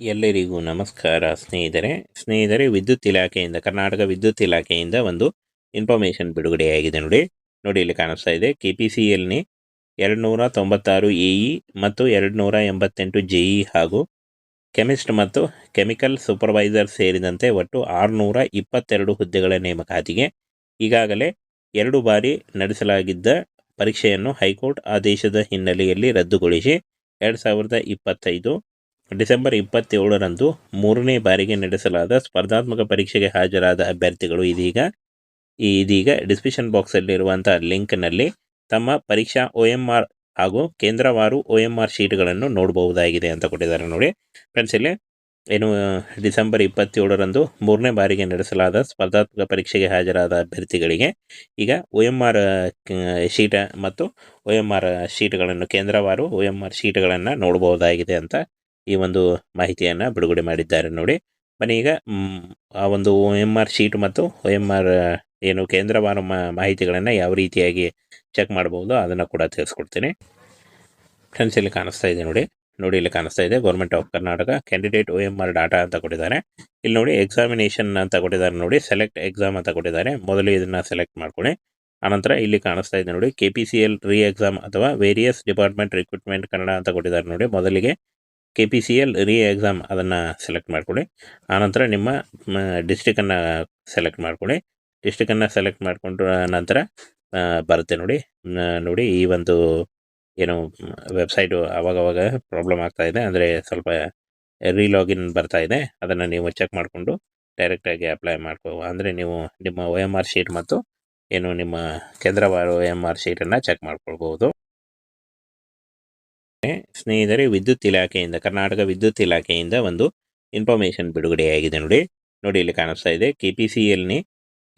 ಎಲ್ಲರಿಗೂ ನಮಸ್ಕಾರ, ಸ್ನೇಹಿತರೆ. ಸ್ನೇಹಿತರೆ, ವಿದ್ಯುತ್ ಇಲಾಖೆಯಿಂದ, ಕರ್ನಾಟಕ ವಿದ್ಯುತ್ ಇಲಾಖೆಯಿಂದ ಒಂದು ಇನ್ಫಾರ್ಮೇಷನ್ ಬಿಡುಗಡೆಯಾಗಿದೆ ನೋಡಿ. ನೋಡಿ, ಇಲ್ಲಿ ಕಾಣಿಸ್ತಾ ಇದೆ. ಕೆ ಪಿ ಸಿ ಎಲ್ನಿ ಎರಡು ನೂರ ತೊಂಬತ್ತಾರು ಎ ಮತ್ತು ಎರಡು ನೂರ ಎಂಬತ್ತೆಂಟು ಜೆ ಇ ಹಾಗೂ ಕೆಮಿಸ್ಟ್ ಮತ್ತು ಕೆಮಿಕಲ್ ಸೂಪರ್ವೈಸರ್ ಸೇರಿದಂತೆ ಒಟ್ಟು ಆರುನೂರ ಇಪ್ಪತ್ತೆರಡು ಹುದ್ದೆಗಳ ನೇಮಕಾತಿಗೆ ಈಗಾಗಲೇ ಎರಡು ಬಾರಿ ನಡೆಸಲಾಗಿದ್ದ ಪರೀಕ್ಷೆಯನ್ನು ಹೈಕೋರ್ಟ್ ಆದೇಶದ ಹಿನ್ನೆಲೆಯಲ್ಲಿ ರದ್ದುಗೊಳಿಸಿ, ಎರಡು ಸಾವಿರದ ಇಪ್ಪತ್ತೈದು ಡಿಸೆಂಬರ್ ಇಪ್ಪತ್ತೇಳರಂದು ಮೂರನೇ ಬಾರಿಗೆ ನಡೆಸಲಾದ ಸ್ಪರ್ಧಾತ್ಮಕ ಪರೀಕ್ಷೆಗೆ ಹಾಜರಾದ ಅಭ್ಯರ್ಥಿಗಳು ಇದೀಗ, ಈ ಇದೀಗ ಡಿಸ್ಕ್ರಿಪ್ಷನ್ ಬಾಕ್ಸಲ್ಲಿರುವಂಥ ಲಿಂಕ್ನಲ್ಲಿ ತಮ್ಮ ಪರೀಕ್ಷಾ ಒ ಎಂ ಆರ್ ಹಾಗೂ ಕೇಂದ್ರವಾರು ಒ ಎಂ ಆರ್ ಶೀಟ್ಗಳನ್ನು ನೋಡಬಹುದಾಗಿದೆ ಅಂತ ಕೊಟ್ಟಿದ್ದಾರೆ ನೋಡಿ. ಫ್ರೆಂಡ್ಸ್, ಇಲ್ಲಿ ಏನು, ಡಿಸೆಂಬರ್ ಇಪ್ಪತ್ತೇಳರಂದು ಮೂರನೇ ಬಾರಿಗೆ ನಡೆಸಲಾದ ಸ್ಪರ್ಧಾತ್ಮಕ ಪರೀಕ್ಷೆಗೆ ಹಾಜರಾದ ಅಭ್ಯರ್ಥಿಗಳಿಗೆ ಈಗ ಒ ಎಂ ಆರ್ ಶೀಟ ಮತ್ತು ಒ ಎಂ ಆರ್ ಶೀಟ್ಗಳನ್ನು, ಕೇಂದ್ರವಾರು ಒ ಎಂ ಆರ್ ಶೀಟ್ಗಳನ್ನು ನೋಡಬಹುದಾಗಿದೆ ಅಂತ ಈ ಒಂದು ಮಾಹಿತಿಯನ್ನು ಬಿಡುಗಡೆ ಮಾಡಿದ್ದಾರೆ ನೋಡಿ. ಬನ್ನಿ ಈಗ ಆ ಒಂದು ಒ ಎಂ ಶೀಟ್ ಮತ್ತು ಒ ಎಂ ಆರ್ ಏನು ಕೇಂದ್ರವಾರ ಮಾಹಿತಿಗಳನ್ನು ಯಾವ ರೀತಿಯಾಗಿ ಚೆಕ್ ಮಾಡ್ಬೋದು ಅದನ್ನು ಕೂಡ ತಿಳಿಸ್ಕೊಡ್ತೀನಿ. ಫ್ರೆಂಡ್ಸ್ ಇಲ್ಲಿ ಕಾಣಿಸ್ತಾ ಇದೆ ನೋಡಿ. ನೋಡಿ, ಇಲ್ಲಿ ಕಾಣಿಸ್ತಾ ಇದೆ. Government of Karnataka candidate O M data ಅಂತ ಕೊಟ್ಟಿದ್ದಾರೆ. ಇಲ್ಲಿ ನೋಡಿ ಎಕ್ಸಾಮಿನೇಷನ್ ಅಂತ ಕೊಟ್ಟಿದ್ದಾರೆ ನೋಡಿ. ಸೆಲೆಕ್ಟ್ ಎಕ್ಸಾಮ್ ಅಂತ ಕೊಟ್ಟಿದ್ದಾರೆ. ಮೊದಲು ಇದನ್ನು ಸೆಲೆಕ್ಟ್ ಮಾಡ್ಕೊಳ್ಳಿ. ಆನಂತರ ಇಲ್ಲಿ ಕಾಣಿಸ್ತಾ ಇದೆ ನೋಡಿ. K P C L re exam ಅಥವಾ ವೇರಿಯಸ್ ಡಿಪಾರ್ಟ್ಮೆಂಟ್ ರಿಕ್ರೂಟ್ಮೆಂಟ್ ಕನ್ನಡ ಅಂತ ಕೊಟ್ಟಿದ್ದಾರೆ ನೋಡಿ. ಮೊದಲಿಗೆ K P C L re exam ಅದನ್ನು ಸೆಲೆಕ್ಟ್ ಮಾಡ್ಕೊಳ್ಳಿ. ಆನಂತರ ನಿಮ್ಮ ಡಿಸ್ಟಿಕನ್ನು ಸೆಲೆಕ್ಟ್ ಮಾಡ್ಕೊಳ್ಳಿ. ಡಿಸ್ಟಿಕನ್ನು ಸೆಲೆಕ್ಟ್ ಮಾಡಿಕೊಂಡ್ರ ನಂತರ ಬರುತ್ತೆ ನೋಡಿ. ನೋಡಿ ಈ ಒಂದು ಏನು ವೆಬ್ಸೈಟು ಅವಾಗವಾಗ ಪ್ರಾಬ್ಲಮ್ ಆಗ್ತಾ ಇದೆ. ಅಂದರೆ ಸ್ವಲ್ಪ ರೀಲಾಗಿನ್ ಬರ್ತಾ ಇದೆ. ಅದನ್ನು ನೀವು ಚೆಕ್ ಮಾಡಿಕೊಂಡು ಡೈರೆಕ್ಟಾಗಿ ಅಪ್ಲೈ ಮಾಡ್ಕೋ, ಅಂದರೆ ನೀವು ನಿಮ್ಮ ಒ ಎಂ ಆರ್ ಶೀಟ್ ಮತ್ತು ಏನು ನಿಮ್ಮ ಕೇಂದ್ರವಾರು ಎಂ ಆರ್ ಶೀಟನ್ನು ಚೆಕ್ ಮಾಡ್ಕೊಳ್ಬೋದು ಸ್ನೇಹಿತರೆ, ವಿದ್ಯುತ್ ಇಲಾಖೆಯಿಂದ, ಕರ್ನಾಟಕ ವಿದ್ಯುತ್ ಇಲಾಖೆಯಿಂದ ಒಂದು ಇನ್ಫಾರ್ಮೇಷನ್ ಬಿಡುಗಡೆಯಾಗಿದೆ ನೋಡಿ. ನೋಡಿ, ಇಲ್ಲಿ ಕಾಣಿಸ್ತಾ ಇದೆ. ಕೆ ಪಿ ಸಿ ಎಲ್ನಿ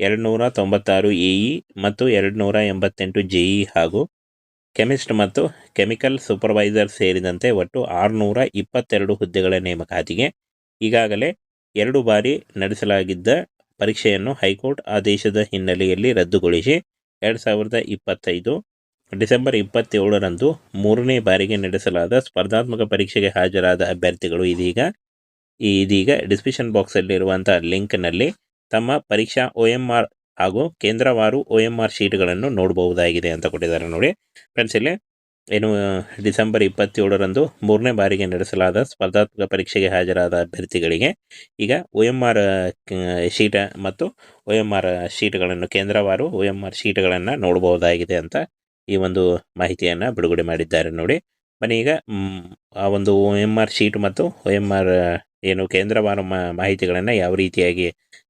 ಎರಡು ನೂರ ತೊಂಬತ್ತಾರು ಎ ಮತ್ತು ಎರಡು ನೂರ ಎಂಬತ್ತೆಂಟು ಜೆ ಹಾಗೂ ಕೆಮಿಸ್ಟ್ ಮತ್ತು ಕೆಮಿಕಲ್ ಸೂಪರ್ವೈಸರ್ ಸೇರಿದಂತೆ ಒಟ್ಟು ಆರುನೂರ ಇಪ್ಪತ್ತೆರಡು ಹುದ್ದೆಗಳ ನೇಮಕಾತಿಗೆ ಈಗಾಗಲೇ ಎರಡು ಬಾರಿ ನಡೆಸಲಾಗಿದ್ದ ಪರೀಕ್ಷೆಯನ್ನು ಹೈಕೋರ್ಟ್ ಆದೇಶದ ಹಿನ್ನೆಲೆಯಲ್ಲಿ ರದ್ದುಗೊಳಿಸಿ, ಎರಡು ಸಾವಿರದ ಇಪ್ಪತ್ತೈದು ಡಿಸೆಂಬರ್ ಇಪ್ಪತ್ತೇಳರಂದು ಮೂರನೇ ಬಾರಿಗೆ ನಡೆಸಲಾದ ಸ್ಪರ್ಧಾತ್ಮಕ ಪರೀಕ್ಷೆಗೆ ಹಾಜರಾದ ಅಭ್ಯರ್ಥಿಗಳು ಇದೀಗ, ಈ ಇದೀಗ ಡಿಸ್ಕ್ರಿಪ್ಷನ್ ಬಾಕ್ಸಲ್ಲಿರುವಂಥ ಲಿಂಕ್ನಲ್ಲಿ ತಮ್ಮ ಪರೀಕ್ಷಾ ಒ ಎಂ ಆರ್ ಹಾಗೂ ಕೇಂದ್ರವಾರು ಒ ಎಂ ಆರ್ ಶೀಟ್ಗಳನ್ನು ನೋಡಬಹುದಾಗಿದೆ ಅಂತ ಕೊಟ್ಟಿದ್ದಾರೆ ನೋಡಿ. ಫ್ರೆಂಡ್ಸ್ ಇಲ್ಲಿ ಏನು, ಡಿಸೆಂಬರ್ ಇಪ್ಪತ್ತೇಳರಂದು ಮೂರನೇ ಬಾರಿಗೆ ನಡೆಸಲಾದ ಸ್ಪರ್ಧಾತ್ಮಕ ಪರೀಕ್ಷೆಗೆ ಹಾಜರಾದ ಅಭ್ಯರ್ಥಿಗಳಿಗೆ ಈಗ ಒ ಎಂ ಆರ್ ಶೀಟ ಮತ್ತು ಒ ಎಂ ಆರ್ ಶೀಟ್ಗಳನ್ನು, ಕೇಂದ್ರವಾರು ಒ ಎಂ ಆರ್ ಶೀಟ್ಗಳನ್ನು ನೋಡಬಹುದಾಗಿದೆ ಅಂತ ಈ ಒಂದು ಮಾಹಿತಿಯನ್ನು ಬಿಡುಗಡೆ ಮಾಡಿದ್ದಾರೆ ನೋಡಿ. ಬನ್ನಿ ಈಗ ಆ ಒಂದು ಒ ಎಂ ಆರ್ ಶೀಟ್ ಮತ್ತು ಒ ಎಂ ಆರ್ ಏನು ಕೇಂದ್ರವಾರು ಮಾಹಿತಿಗಳನ್ನು ಯಾವ ರೀತಿಯಾಗಿ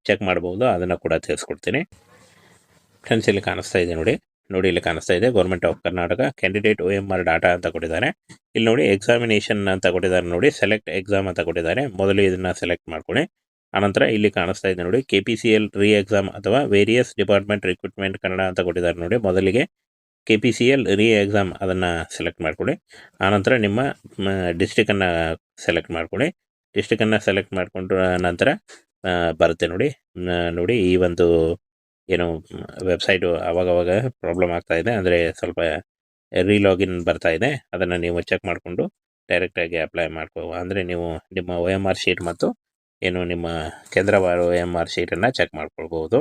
ಚೆಕ್ ಮಾಡ್ಬೋದು ಅದನ್ನು ಕೂಡ ತಿಳಿಸ್ಕೊಡ್ತೀನಿ. ಫ್ರೆಂಡ್ಸ್ ಇಲ್ಲಿ ಕಾಣಿಸ್ತಾ ಇದೆ ನೋಡಿ. ನೋಡಿ, ಇಲ್ಲಿ ಕಾಣಿಸ್ತಾ ಇದೆ. Government of Karnataka candidate O M R data ಅಂತ ಕೊಟ್ಟಿದ್ದಾರೆ. ಇಲ್ಲಿ ನೋಡಿ ಎಕ್ಸಾಮಿನೇಷನ್ ಅಂತ ಕೊಟ್ಟಿದ್ದಾರೆ ನೋಡಿ. ಸೆಲೆಕ್ಟ್ ಎಕ್ಸಾಮ್ ಅಂತ ಕೊಟ್ಟಿದ್ದಾರೆ. ಮೊದಲು ಇದನ್ನು ಸೆಲೆಕ್ಟ್ ಮಾಡ್ಕೊಳ್ಳಿ. ಆನಂತರ ಇಲ್ಲಿ ಕಾಣಿಸ್ತಾ ಇದೆ ನೋಡಿ. K P C L re exam ಅಥವಾ ವೇರಿಯಸ್ ಡಿಪಾರ್ಟ್ಮೆಂಟ್ ರಿಕ್ರೂಟ್ಮೆಂಟ್ ಕನ್ನಡ ಅಂತ ಕೊಟ್ಟಿದ್ದಾರೆ ನೋಡಿ. ಮೊದಲಿಗೆ K P C L re exam ಅದನ್ನು ಸೆಲೆಕ್ಟ್ ಮಾಡ್ಕೊಳ್ಳಿ ಆನಂತರ ನಿಮ್ಮ ಡಿಸ್ಟಿಕನ್ನು ಸೆಲೆಕ್ಟ್ ಮಾಡ್ಕೊಳ್ಳಿ ಡಿಸ್ಟಿಕನ್ನು ಸೆಲೆಕ್ಟ್ ಮಾಡಿಕೊಂಡ ನಂತರ ಬರುತ್ತೆ ನೋಡಿ. ನೋಡಿ ಈ ಒಂದು ಏನು ವೆಬ್ಸೈಟು ಆವಾಗವಾಗ ಪ್ರಾಬ್ಲಮ್ ಆಗ್ತಾ ಇದೆ. ಅಂದರೆ ಸ್ವಲ್ಪ ರೀಲಾಗಿನ್ ಬರ್ತಾ ಇದೆ. ಅದನ್ನು ನೀವು ಚೆಕ್ ಮಾಡಿಕೊಂಡು ಡೈರೆಕ್ಟಾಗಿ ಅಪ್ಲೈ ಮಾಡ್ಕೋ, ಅಂದರೆ ನೀವು ನಿಮ್ಮ ಒ ಎಂ ಆರ್ ಶೀಟ್ ಮತ್ತು ಏನು ನಿಮ್ಮ ಕೇಂದ್ರವಾರು ಎಂ ಆರ್ ಶೀಟನ್ನು ಚೆಕ್ ಮಾಡ್ಕೊಳ್ಬೋದು